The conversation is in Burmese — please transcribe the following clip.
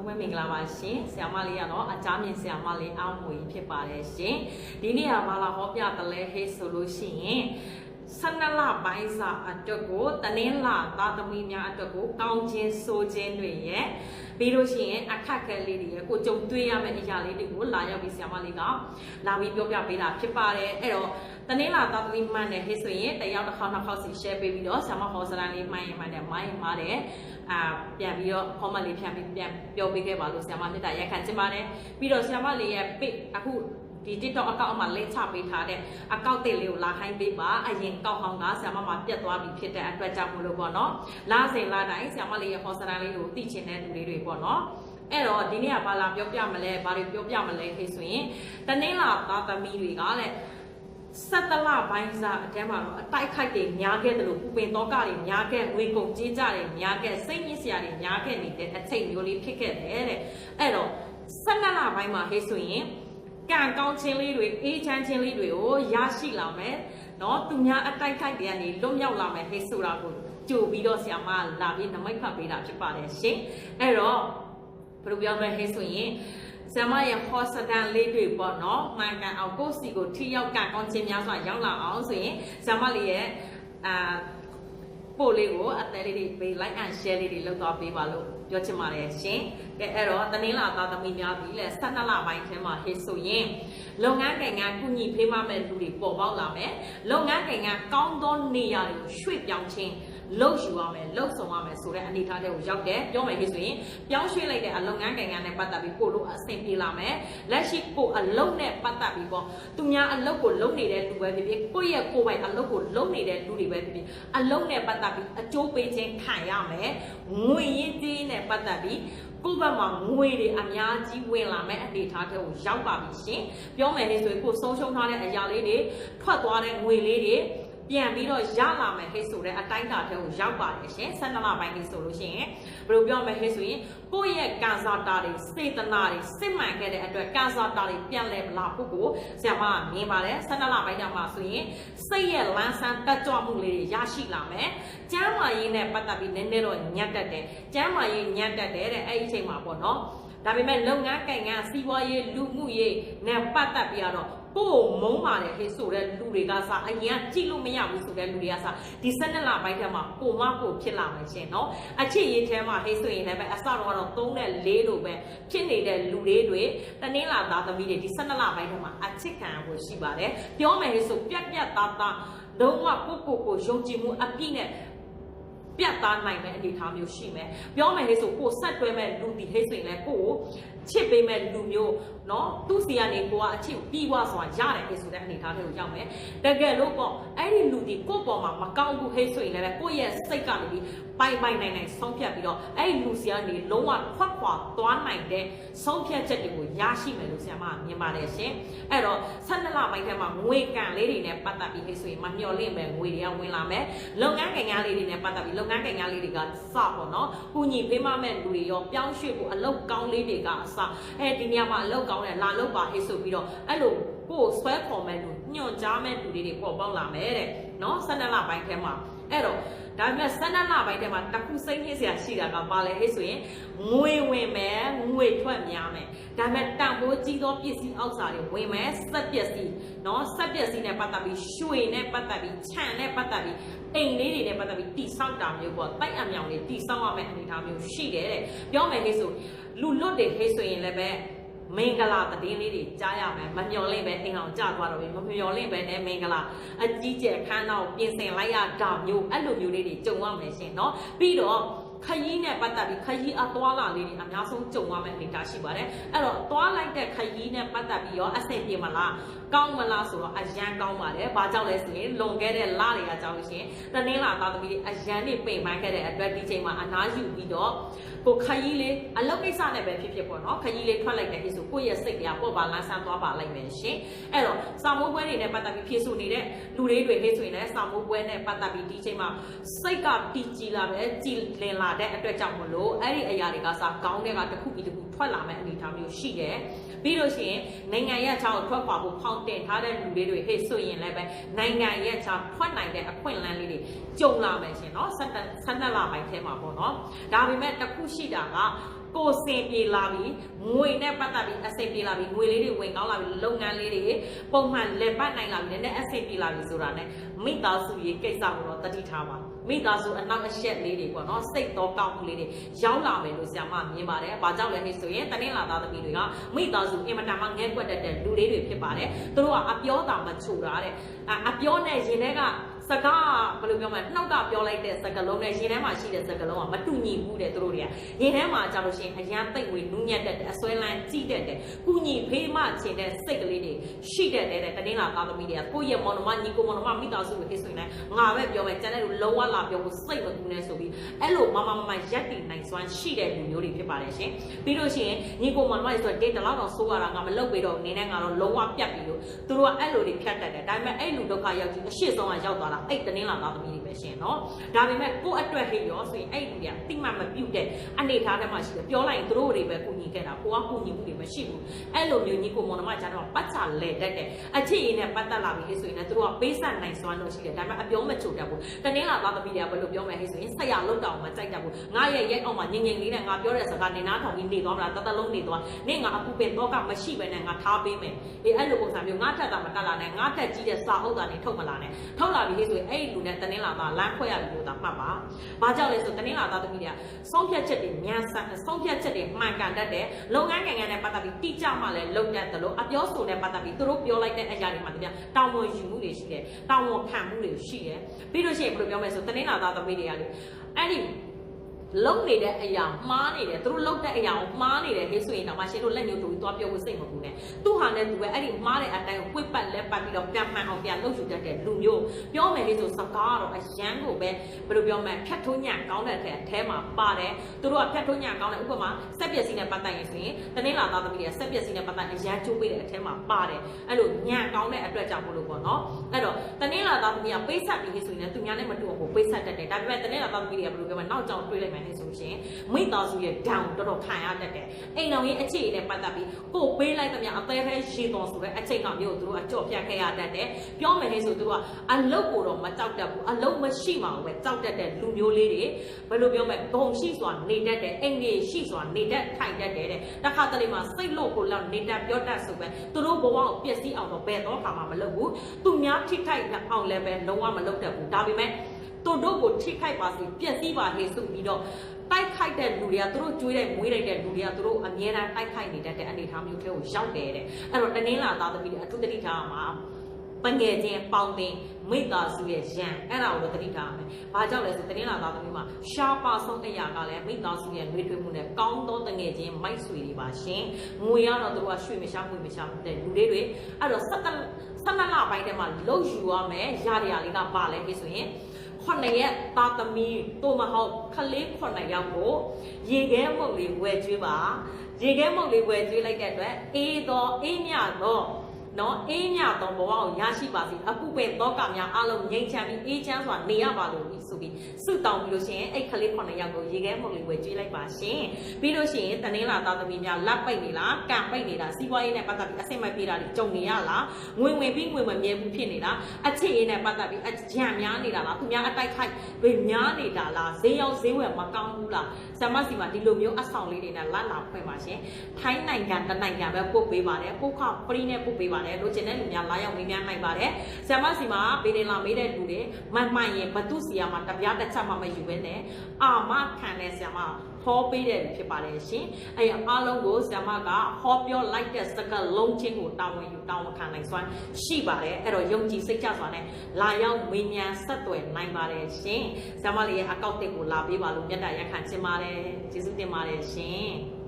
သုံးပွဲမင်္ဂလာပါရှင်ဆရာမလေးကတော့အကြမ်းမြင်ဆရာမလေးအောင်မွေဖြစ်ပါတယ်ရှင်ဒီနေ့ကဘာလာဟောပြတလဲဟေးဆိုလို့ရှိရင်12လပိုင်းစာအတွက်ကိုတနင်္လာသားသမီးများအတွက်ကိုကောင်းခြင်းဆိုခြင်းတွေရဲ့ ပြီးလို့ရှိရင်အခက်ခဲလေးတွေရဲ့ကိုကြုံတွေ့ရမယ့်အရာလေးတွေကိုလာရောက်ပြီးဆရာမလေးကလာပြီးပြောပြပေးတာဖြစ်ပါတယ်အဲ့တော့တနင်္လာသားသမီးမှန်တယ်ဟေးဆိုရင်တယောက်တစ်ခေါက်နှစ်ခေါက်စီ share ပေးပြီးတော့ဆရာမဟောစရန်လေးမှန်ရင်မှန်တယ်မှန်ရင်မှားတယ်အာပြန်ပြီးတော့ comment လေးဖြန့်ပြီးပြန်ပြောပေးခဲ့ပါလို့ဆရာမမေတ္တာရက်ခံချင်ပါတယ်ပြီးတော့ဆရာမလေးရဲ့ page အခု ဒီ TikTok အကောင့်အမှလိန့်ချပေးထားတဲ့အကောင့်တစ်လေးကိုလာခိုင်းပေးပါအရင်ကောက်ဟောင်းကဆရာမမှာပြတ်သွားပြီဖြစ်တဲ့အတွက်ကြောင့်မလို့ပေါ့နော်လာစဉ်လာတိုင်းဆရာမလေးရဲ့ဟောစရန်လေးကိုသိချင်တဲ့လူလေးတွေပေါ့နော်အဲ့တော့ဒီနေ့ကဘာလာပြောပြမလဲဘာတွေပြောပြမလဲခေဆိုရင်တနင်္လာသားသမီးတွေကလည်းဆက်တလပိုင်းစားအတန်းမှာတော့အတိုက်ခိုက်တွေများခဲ့တယ်လို့ပူပင်တော့ကတွေများခဲ့ငွေကုန်ကြေးကြတွေများခဲ့စိတ်ညစ်စရာတွေများခဲ့နေတဲ့အချိန်မျိုးလေးဖြစ်ခဲ့တယ်တဲ့အဲ့တော့ဆက်လလပိုင်းမှာဟေးဆိုရင် ကံကောင်းခြင်းလေးတွေအေးချမ်းခြင်းလေးတွေကိုရရှိလာမယ်เนาะသူများအတိုက်ခိုက်တွေကနေလွတ်မြောက်လာမယ်ဟေးဆိုတာကိုကြိုပြီးတော့ဆရာမလာပြီးနမိတ်ဖတ်ပေးတာဖြစ်ပါတယ်ရှင်အဲ့တော့ဘယ်လိုပြောမလဲဟေးဆိုရင်ဆရာမရဲ့ဟောစတန်လေးတွေပေါ့နော်မှန်ကန်အောင်ကိုယ့်စီကိုထိရောက်ကကောင်းခြင်းများစွာရောက်လာအောင်ဆိုရင်ဆရာမလေးရဲ့အာ ပို့လေးကိုအသက်လေးတွေပေး like and share လေးတွေလုပ်သွားပေးပါလို့ပြောချင်ပါတယ်ရှင်ကဲအဲ့တော့တနင်္လာသားသမီးများပြီလေ12လပိုင်းထဲမှာဟေးဆိုရင်လုပ်ငန်းကိန်းကကုညီဖေးမမဲ့လူတွေပေါ်ပေါက်လာမယ်လုပ်ငန်းကိန်းကကောင်းသောနေရာတွေကိုရွှေ့ပြောင်းခြင်း လှုပ်ယူရမယ်လှုပ်ဆောင်ရမယ်ဆိုတဲ့အနေအထားတွေကိုရောက်တယ်ပြောမယ်ဖြစ်ဆိုရင်ပြောင်းရွှေ့လိုက်တဲ့အလုပ်ငန်းကိန်းကနဲ့ပတ်သက်ပြီးကိုလိုအဆင်ပြေလာမယ်လက်ရှိကိုအလုပ်နဲ့ပတ်သက်ပြီးပေါ့သူများအလုပ်ကိုလုပ်နေတဲ့လူပဲဖြစ်ဖြစ်ကိုယ့်ရဲ့ကိုယ်ပိုင်အလုပ်ကိုလုပ်နေတဲ့လူတွေပဲဖြစ်ဖြစ်အလုပ်နဲ့ပတ်သက်ပြီးအကျိုးပေးခြင်းခံရမယ်ငွေရင်းကြေးနဲ့ပတ်သက်ပြီးကိုယ့်ဘက်မှာငွေတွေအများကြီးဝင်လာမဲ့အနေအထားတွေကိုရောက်ပါပြီရှင်ပြောမယ်လေဆိုရင်ကိုဆုံးရှုံးထားတဲ့အရာလေးတွေထွက်သွားတဲ့ငွေလေးတွေ ပြန်ပြီးတော့ရလာမယ်ဟဲ့ဆိုတဲ့အတိုင်းအတာထဲကိုရောက်ပါတယ်ရှင်၁၂လပိုင်းလေးဆိုလို့ရှိရင်ဘယ်လိုပြောမလဲဟဲ့ဆိုရင်ကိုယ့်ရဲ့ကန်စာတာတွေစေတနာတွေစစ်မှန်ခဲ့တဲ့အတွက်ကန်စာတာတွေပြန်လဲမလာဖို့ကိုဆရာမကမြင်ပါတယ်၁၂လပိုင်းတောင်မှဆိုရင်စိတ်ရဲ့လန်းဆန်းတက်ကြွမှုလေးတွေရရှိလာမယ်ကျမ်းမာရေးနဲ့ပတ်သက်ပြီးနည်းနည်းတော့ညံ့တက်တယ်ကျမ်းမာရေးညံ့တက်တယ်တဲ့အဲ့ဒီအချိန်မှာပေါ့နော်ဒါပေမဲ့လုပ်ငန်းကိုင်ငန်းစီးပွားရေးလူမှုရေးနဲ့ပတ်သက်ပြီးတော့ ကိုယ်မုန်းပါတယ်ဟေးဆိုတဲ့လူတွေကစားအရင်ကကြည့်လို့မရဘူးဆိုတဲ့လူတွေကစားဒီ12လပိုင်းထဲမှာကိုမကိုဖြစ်လာမယ်ရှင်နော်အချစ်ရေးထဲမှာဟေးဆိုရင်လည်းပဲအစတော့ကတော့3နဲ့4လို့ပဲဖြစ်နေတဲ့လူတွေတွေတနင်္လာသားသမီးတွေဒီ12လပိုင်းထဲမှာအချစ်ခံဖို့ရှိပါတယ်ပြောမယ်ဟေးဆိုပြက်ပြက်သားသားလုံးဝကိုကိုကိုယုံကြည်မှုအပြည့်နဲ့ပြတ်သားနိုင်မဲ့အနေအထားမျိုးရှိမယ်ပြောမယ်ဟဲ့ဆိုကိုဆက်တွဲမဲ့လူဒီဟဲ့ဆိုရင်လည်းကိုကိုချစ်ပေးမဲ့လူမျိုးเนาะသူ့စီကနေကိုကအချစ်ပြီးွားစွာရတယ်ဟဲ့ဆိုတဲ့အနေအထားတွေကိုရောက်မယ်တကယ်လို့ပေါ့အဲ့ဒီလူဒီကို့ပေါ်မှာမကောင်းဘူးဟဲ့ဆိုရင်လည်းကိုယ့်ရဲ့စိတ်ကနေပြီးပိုင်ပိုင်နိုင်နိုင်ဆုံးဖြတ်ပြီးတော့အဲ့ဒီလူစီကနေလုံးဝခွက်ခွာသွားနိုင်တဲ့ဆုံးဖြတ်ချက်တွေကိုရရှိမယ်လို့ဆရာမကမြင်ပါတယ်ရှင်အဲ့တော့12လပိုင်းထဲမှာငွေကန်လေးတွေနဲ့ပတ်သက်ပြီးဟဲ့ဆိုရင်မမျှော်လင့်မဲ့ငွေတွေကဝင်လာမယ်လုပ်ငန်းကိန်းများလေးတွေနဲ့ပတ်သက်ပြီးလုပ်ငန်းကိန်းများလေးတွေကစပေါ့နော်ကုညီဖေးမမဲ့လူတွေရောပြောင်းရွှေ့ဖို့အလုပ်ကောင်းလေးတွေကအ စအဲဒီနေရာမှာအလုပ်ကောင်းတယ်လာလုပ်ပါဟဲ့ဆိုပြီးတော့အဲ့လိုကိုယ်ဆွဲခေါ်မဲ့လူညွှန်ကြားမဲ့လူတွေတွေပေါ်ပေါက်လာမယ်တဲ့နော်12လပိုင်းထဲမှာအဲ့တော့ဒါပေမဲ့12လပိုင်းထဲမှာတစ်ခုစိတ်နှိစရာရှိတာကဘာလဲဟဲ့ဆိုရင်ငွေဝင်မယ်ငွေထွက်များမယ် ဒါပေမဲ့တန်ဖိုးကြီးသောပစ္စည်းအောက်စာတွေဝင်မယ်စက်ပစ္စည်းနော်စက်ပစ္စည်းနဲ့ပတ်သက်ပြီးရွှေနဲ့ပတ်သက်ပြီးခြံနဲ့ပတ်သက်ပြီးအိမ်လေးတွေနဲ့ပတ်သက်ပြီးတိဆောက်တာမျိုးပေါ့တိုက်အမြောင်လေးတိဆောက်ရမယ့်အနေအထားမျိုးရှိတယ်တဲ့ပြောမယ်ဟဲ့ဆိုလူလွတ်တွေဟဲ့ဆိုရင်လည်းပဲမင်္ဂလာသတင်းလေးတွေကြားရမယ်မမျော်လင့်ပဲအိမ်အောင်ကြသွားတော့ပြီမမျော်လင့်ပဲနဲ့မင်္ဂလာအကြီးကျယ်ခမ်းတော့ပြင်ဆင်လိုက်ရတာမျိုးအဲ့လိုမျိုးလေးတွေကြုံရမယ်ရှင်เนาะပြီးတော့ ခရီးနဲ့ပတ်သက်ပြီးခရီးအသွားလာလေးတွေအများဆုံးကြုံရမယ့်အနေအထားရှိပါတယ်အဲ့တော့သွားလိုက်တဲ့ခရီးနဲ့ပတ်သက်ပြီးရောအဆင်ပြေမလားကောင်းမလားဆိုတော့အရန်ကောင်းပါတယ်ဘာကြောင့်လဲဆိုရင်လွန်ခဲ့တဲ့လတွေကကြောင့်လို့ရှိရင်တနင်္လာသားသမီးအရန်နေပိန်ပန်းခဲ့တဲ့အတွက်ဒီချိန်မှာအနားယူပြီးတော့ကိုခရီးလေးအလုပ်ကိစ္စနဲ့ပဲဖြစ်ဖြစ်ပေါ့နော်ခရီးလေးထွက်လိုက်တဲ့ဖြစ်ဆိုကိုယ့်ရဲ့စိတ်ကပေါ့ပါလန်းဆန်းသွားပါလိုက်မယ်ရှင်အဲ့တော့စာမိုးပွဲတွေနဲ့ပတ်သက်ပြီးဖြည့်ဆို့နေတဲ့လူတွေတွေလေးဆိုရင်လည်းစာမိုးပွဲနဲ့ပတ်သက်ပြီးဒီချိန်မှာစိတ်ကတည်ကြည်လာပဲကြည်လင်လာလာတဲ့အတွက်ကြောင့်မလို့အဲ့ဒီအရာတွေကစခေါင်းထဲကတစ်ခုပြီးတစ်ခုထွက်လာမဲ့အနေအထားမျိုးရှိတယ်။ပြီးလို့ရှိရင်နိုင်ငံရဲ့အချောင်းထွက်ခွာဖို့ဖောက်တင်ထားတဲ့လူတွေတွေဟေ့ဆိုရင်လည်းပဲနိုင်ငံရဲ့အချောင်းထွက်နိုင်တဲ့အခွင့်အလမ်းလေးတွေကြုံလာမယ်ရှင်နော်ဆက်ဆက်နှစ်လပိုင်းထဲမှာပေါ့နော်။ဒါပေမဲ့တစ်ခုရှိတာကကိုစင်ပြေလာပြီငွေနဲ့ပတ်သက်ပြီးအစင်ပြေလာပြီငွေလေးတွေဝင်ကောင်းလာပြီလုပ်ငန်းလေးတွေပုံမှန်လက်ပတ်နိုင်လာပြီနည်းနည်းအစင်ပြေလာပြီဆိုတာ ਨੇ မိသားစုရေးကိစ္စကိုတော့တတိထားပါ မိသားစုအနောက်အရှက်လေးတွေပေါ့နော်စိတ်တော်ကောက်မှုလေးတွေရောက်လာမယ်လို့ဆရာမမြင်ပါတယ်။ဘာကြောင့်လဲဟဲ့ဆိုရင်တနင်္လာသားသမီးတွေကမိသားစုအင်မတန်မှငဲကွက်တတ်တဲ့လူလေးတွေဖြစ်ပါတယ်။သူတို့ကအပြောတာမချိုတာတဲ့အပြောနဲ့ရင်ထဲက စကားဘယ်လိုပြောမလဲနှောက်ကပြောလိုက်တဲ့စကားလုံးနဲ့ရင်ထဲမှာရှိတဲ့စကားလုံးကမတူညီဘူးတဲ့သူတို့တွေကရင်ထဲမှာကြောက်လို့ရှိရင်အရန်သိပ်ဝင်နူးညံ့တတ်တဲ့အစွဲလန်းကြည့်တတ်တဲ့ကုညီဖေးမချင်တဲ့စိတ်ကလေးတွေရှိတတ်တဲ့တနင်္လာသားသမီးတွေကကိုယ့်ရဲ့မောင်နှမညီကိုမောင်နှမမိသားစုကိုဟိဆိုရင်လည်းငါပဲပြောမယ်ကျန်တဲ့လူလုံးဝလာပြောဖို့စိတ်မကူနဲ့ဆိုပြီးအဲ့လိုမမမမရက်တည်နိုင်စွမ်းရှိတဲ့လူမျိုးတွေဖြစ်ပါတယ်ရှင်ပြီးလို့ရှိရင်ညီကိုမောင်နှမတွေဆိုတော့ဒေတလောက်တော့ဆိုးရတာငါမလုပ်ပြီးတော့နေနဲ့ငါတော့လုံးဝပြတ်ပြီလို့သူတို့ကအဲ့လိုတွေဖြတ်တတ်တယ်ဒါပေမဲ့အဲ့လူဒုက္ခရောက်ကြီးအရှိဆုံးကရောက်သွားတာအဲ့တနင်္လာသားသမီးတွေပဲရှင်နော်ဒါပေမဲ့ကိုယ့်အတွက်ဟိရောဆိုရင်အဲ့လူတွေကတိမှမပြုတ်တဲ့အနေထားထဲမှာရှိတယ်ပြောလိုက်ရင်သူတို့တွေပဲကူညီခဲ့တာကိုကကူညီမှုတွေမရှိဘူးအဲ့လိုမျိုးညီကိုမောင်နှမကြားတော့ပတ်ချလဲတတ်တယ်အချစ်ရင်းနဲ့ပတ်သက်လာပြီဟိဆိုရင်လည်းသူတို့ကပေးဆက်နိုင်စွမ်းလို့ရှိတယ်ဒါပေမဲ့အပြောမချိုတတ်ဘူးတနင်္လာသားသမီးတွေကဘယ်လိုပြောမလဲဟိဆိုရင်ဆက်ရလောက်တောင်မကြိုက်တတ်ဘူးငါရဲ့ရဲ့အောက်မှာငင်ငင်လေးနဲ့ငါပြောတဲ့စကားနေနာထောင်ပြီးနေသွားမလားတသက်လုံးနေသွားနေငါအပူပင်တော့ကမရှိပဲနဲ့ငါထားပေးမယ်အေးအဲ့လိုပုံစံမျိုးငါထက်တာမတက်လာနဲ့ငါထက်ကြီးတဲ့စာအုပ်ကနေထုတ်မလာနဲ့ထုတ်လာပြီဟိဆိုရင်အဲ့ဒီလူနဲ့တနင်္လာသားလမ်းခွဲရပြီလို့သာမှတ်ပါဘာကြောင့်လဲဆိုတနင်္လာသားသမီးတွေကဆုံးဖြတ်ချက်တွေမြန်ဆန်ဆုံးဖြတ်ချက်တွေမှန်ကန်တတ်တယ်လုပ်ငန်းကံကံနဲ့ပတ်သက်ပြီးတိကျမှလည်းလုပ်တတ်တယ်လို့အပြောဆိုနဲ့ပတ်သက်ပြီးသူတို့ပြောလိုက်တဲ့အရာတွေမှာတကယ်တောင်းဝန်ယူမှုတွေရှိတယ်တောင်းဝန်ခံမှုတွေရှိတယ်ပြီးလို့ရှိရင်ဘယ်လိုပြောမလဲဆိုတနင်္လာသားသမီးတွေကလေအဲ့ဒီ လုံနေတဲ့အရာမှားနေတယ်သူတို့လုံတဲ့အရာကိုမှားနေတယ်ဟေးဆိုရင်တော့မရှင်တို့လက်ညှိုးတူသွားပြောဖို့စိတ်မပူနဲ့သူဟာနဲ့သူပဲအဲ့ဒီမှားတဲ့အတိုင်းကိုပွေ့ပတ်လက်ပတ်ပြီးတော့ပြန်မှန်အောင်ပြန်လုပ်ယူတတ်တဲ့လူမျိုးပြောမယ်လေဆိုစကားကတော့အရန်ကိုပဲဘယ်လိုပြောမလဲဖြတ်ထုံးညံကောင်းတဲ့အထက်အထဲမှာပါတယ်သူတို့ကဖြတ်ထုံးညံကောင်းတဲ့ဥပမာစက်ပစ္စည်းနဲ့ပတ်သက်ရင်ဆိုရင်တနေ့လာသားသမီးတွေကစက်ပစ္စည်းနဲ့ပတ်သက်အရန်ချိုးပေးတဲ့အထဲမှာပါတယ်အဲ့လိုညံကောင်းတဲ့အတွက်ကြောင့်မို့လို့ပေါ့နော်အဲ့တော့တနေ့လာသားသမီးကပေးဆက်ပြီးဆိုရင်လည်းသူများနဲ့မတူအောင်ပေးဆက်တတ်တယ်ဒါပေမဲ့တနေ့လာသားသမီးတွေကဘယ်လိုပြောမလဲနောက်ကြောင်တွေးလိုက်မှန်းဆိုရှင်မိသားစုရဲ့ down တော်တော်ခံရတတ်တယ်အိမ်တော်ရဲ့အခြေအနေနဲ့ပတ်သက်ပြီးကိုပေးလိုက်သမျှအသေးသေးရေတော်ဆိုတဲ့အချိန်ကမျိုးကိုသူတို့အကြော့ပြတ်ခဲ့ရတတ်တယ်ပြောမယ်လေဆိုသူတို့ကအလုတ်ကိုတော့မကြောက်တတ်ဘူးအလုတ်မရှိမှပဲကြောက်တတ်တဲ့လူမျိုးလေးတွေဘယ်လိုပြောမလဲဂုံရှိစွာနေတတ်တယ်အိမ်ကြီးရှိစွာနေတတ်ထိုင်တတ်တယ်တဲ့တခါတလေမှာစိတ်လို့ကိုလောက်နေတတ်ပြောတတ်ဆိုပဲသူတို့ဘဝကိုပျက်စီးအောင်တော့ဘယ်တော့မှမလုပ်ဘူးသူများထိခိုက်အောင်လည်းပဲလုံးဝမလုပ်တတ်ဘူးဒါပေမဲ့ သူတို့ကိုထိခိုက်ပါစေပျက်စီးပါလေဆိုပြီးတော့တိုက်ခိုက်တဲ့လူတွေကသူတို့ကြွေးတဲ့မွေးလိုက်တဲ့လူတွေကသူတို့အမြဲတမ်းတိုက်ခိုက်နေတတ်တဲ့အနေအထားမျိုးတွေကိုရောက်တယ်တဲ့အဲ့တော့တနင်္လာသားသမီးတွေအထူးတတိထားမှာပငယ်ချင်းပေါင်းတင်မိသားစုရဲ့ရန်အဲ့ဒါကိုတော့တတိထားရမယ်။ဘာကြောင့်လဲဆိုတနင်္လာသားသမီးမှာရှားပါဆုံးအရာကလည်းမိသားစုရဲ့နှွေးထွေးမှုနဲ့ကောင်းသောတငယ်ချင်းမိုက်ဆွေတွေပါရှင်။ငွေရတော့သူတို့ကရွှေမရှားငွေမရှားတဲ့လူလေးတွေအဲ့တော့ဆက်ဆက်လပိုင်းထဲမှာလှုပ်ယူရမယ်ရရရလေးကပါလဲပြီဆိုရင် ခုနှစ်ရက်သားသမီးတို့မဟုတ်ခလေးခုနှစ်ယောက်ကိုရေခဲမုတ်လေးဝယ်ကျွေးပါရေခဲမုတ်လေးဝယ်ကျွေးလိုက်တဲ့အတွက်အေးတော့အေးမြတော့ နော်အေးမြသောဘဝကိုရရှိပါစေအပုပဲသောကများအလုံးငြိမ်းချမ်းပြီးအေးချမ်းစွာနေရပါလို့ဆိုပြီးဆုတောင်းပြီးလို့ရှိရင်အဲ့ခလေးခုနှစ်ယောက်ကိုရေခဲမုတ်လေးဝယ်ကျွေးလိုက်ပါရှင်ပြီးလို့ရှိရင်တနင်္လာသားသမီးများလက်ပိတ်နေလားကံပိတ်နေတာစီးပွားရေးနဲ့ပတ်သက်ပြီးအဆင်မပြေတာတွေကြုံနေရလားငွေဝင်ပြီးငွေမမြဲဘူးဖြစ်နေတာအချစ်ရေးနဲ့ပတ်သက်ပြီးအကြံများနေတာလားသူများအတိုက်ခိုက်ပဲများနေတာလားဈေးရောက်ဈေးဝယ်မကောင်းဘူးလားဆမ်မစီမှာဒီလိုမျိုးအဆောင်လေးတွေနဲ့လက်လာဖွင့်ပါရှင်ထိုင်းနိုင်ငံတနိုင်ငံပဲပို့ပေးပါတယ်ပို့ခပရီနဲ့ပို့ပေးပါတယ်လိုချင်တဲ့လူများလာရောက်မေးမြန်းနိုင်ပါတယ်ဆမ်မစီမှာဘေးတင်လာမေးတဲ့လူတွေမမှန်ရင်ဘသူစီယာမှာတပြားတစ်ချက်မှမယူဘဲနဲ့အာမခံတဲ့ဆမ်မဟောပေးတယ်ဖြစ်ပါတယ်ရှင်အဲအားလုံးကိုဆ iam မကဟောပြောလိုက်တဲ့စကားလုံးချင်းကိုတာဝန်ယူတာဝန်ခံနိုင်စွမ်းရှိပါတယ်အဲ့တော့ယုံကြည်စိတ်ချစွာနဲ့လာရောက်မေးမြန်းဆက်သွယ်နိုင်ပါတယ်ရှင်ဆ iam မလေးရဲ့အကောင့်တစ်ကိုလာပေးပါလို့မြတ်တာရက်ခံချင်ပါတယ်ကျေးဇူးတင်ပါတယ်ရှင်